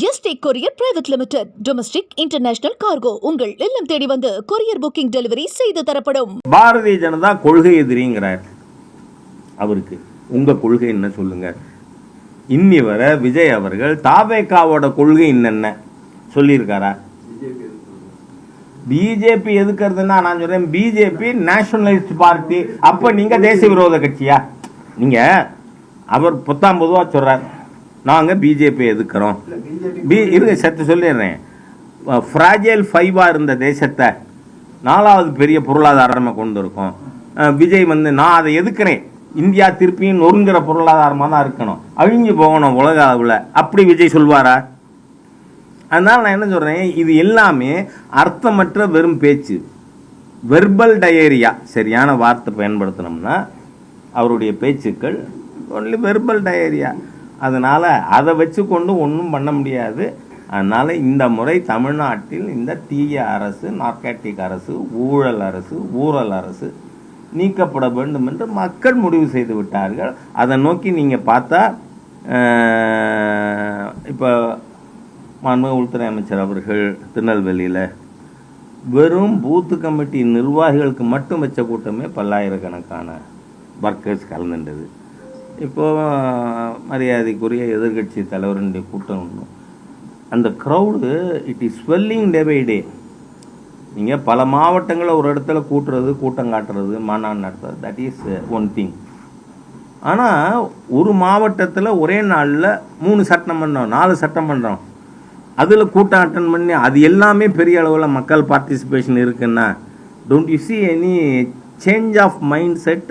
ST courier private limited domestic international cargo உங்கள் இல்லம் தேடி வந்து கொரியர் புக்கிங் டெலிவரி செய்து தரப்படும். பாரதிய ஜனதா கொள்கை எதிரிங்கிறார். அவருக்கு உங்க கொள்கை என்ன சொல்லுங்க? இன்னி வர விஜய் அவர்கள் தாவேக்காவோட கொள்கை என்னென்ன? சொல்லியிருக்காரா? பிஜேபி எதுக்குறதுன்னா நான் சொல்றேன் பிஜேபி நேஷனலிஸ்ட் பார்ட்டி அப்ப நீங்க தேசிய விரோத கட்சியா? நீங்க அவர் புத்தாம் பொதுவாக சொல்றார். நாங்க பிஜேபி எதுக்குறோம் பி இருங்க சத்து சொல்லிடுறேன். ஃப்ராஜைல் ஃபைவா இருந்த தேசத்தை நாலாவது பெரிய பொருளாதாரமாக கொண்டு இருக்கோம் விஜய் வந்து நான் அதை எதுக்குறேன் இந்தியா திருப்பியும் நொறுங்குற பொருளாதாரமாக தான் இருக்கணும். அழிஞ்சு போகணும் உலக அளவில். அப்படி விஜய் சொல்வாரா? அதனால நான் என்ன சொல்றேன் இது எல்லாமே அர்த்தமற்ற வெறும் பேச்சு. வெர்பல் டயரியா சரியான வார்த்தை பயன்படுத்தினோம்னா அவருடைய பேச்சுக்கள் ஒன்லி வெர்பல் டயரியா அதனால் அதை வச்சு கொண்டு ஒன்றும் பண்ண முடியாது. அதனால் இந்த முறை தமிழ்நாட்டில் இந்த தீய அரசு நார்காட்டிக் அரசு ஊழல் அரசு ஊழல் அரசு நீக்கப்பட வேண்டும் என்று மக்கள் முடிவு செய்து விட்டார்கள். அதை நோக்கி நீங்கள் பார்த்தா இப்போ மாண்பு உள்துறை அமைச்சர் அவர்கள் திருநெல்வேலியில் வெறும் பூத்து கமிட்டி நிர்வாகிகளுக்கு மட்டும் வச்ச கூட்டமே பல்லாயிரக்கணக்கான ஒர்க்கர்ஸ் கலந்துட்டது. இப்போ மரியாதைக்குரிய எதிர்கட்சி தலைவருடைய கூட்டம் ஒன்று அந்த crowd it is swelling day by day நீங்கள் பல மாவட்டங்களில் ஒரு இடத்துல கூட்டுறது கூட்டம் காட்டுறது மாநாடு நடத்துறது. தட் இஸ் ஒன் திங் ஆனால் ஒரு மாவட்டத்தில் ஒரே நாளில் மூணு சட்டமன்றம் நாலு சட்டமன்றம் அதில் கூட்டம் அட்டன் பண்ணி அது எல்லாமே பெரிய அளவில் மக்கள் பார்ட்டிசிபேஷன் இருக்குன்னா don't you see any change of mindset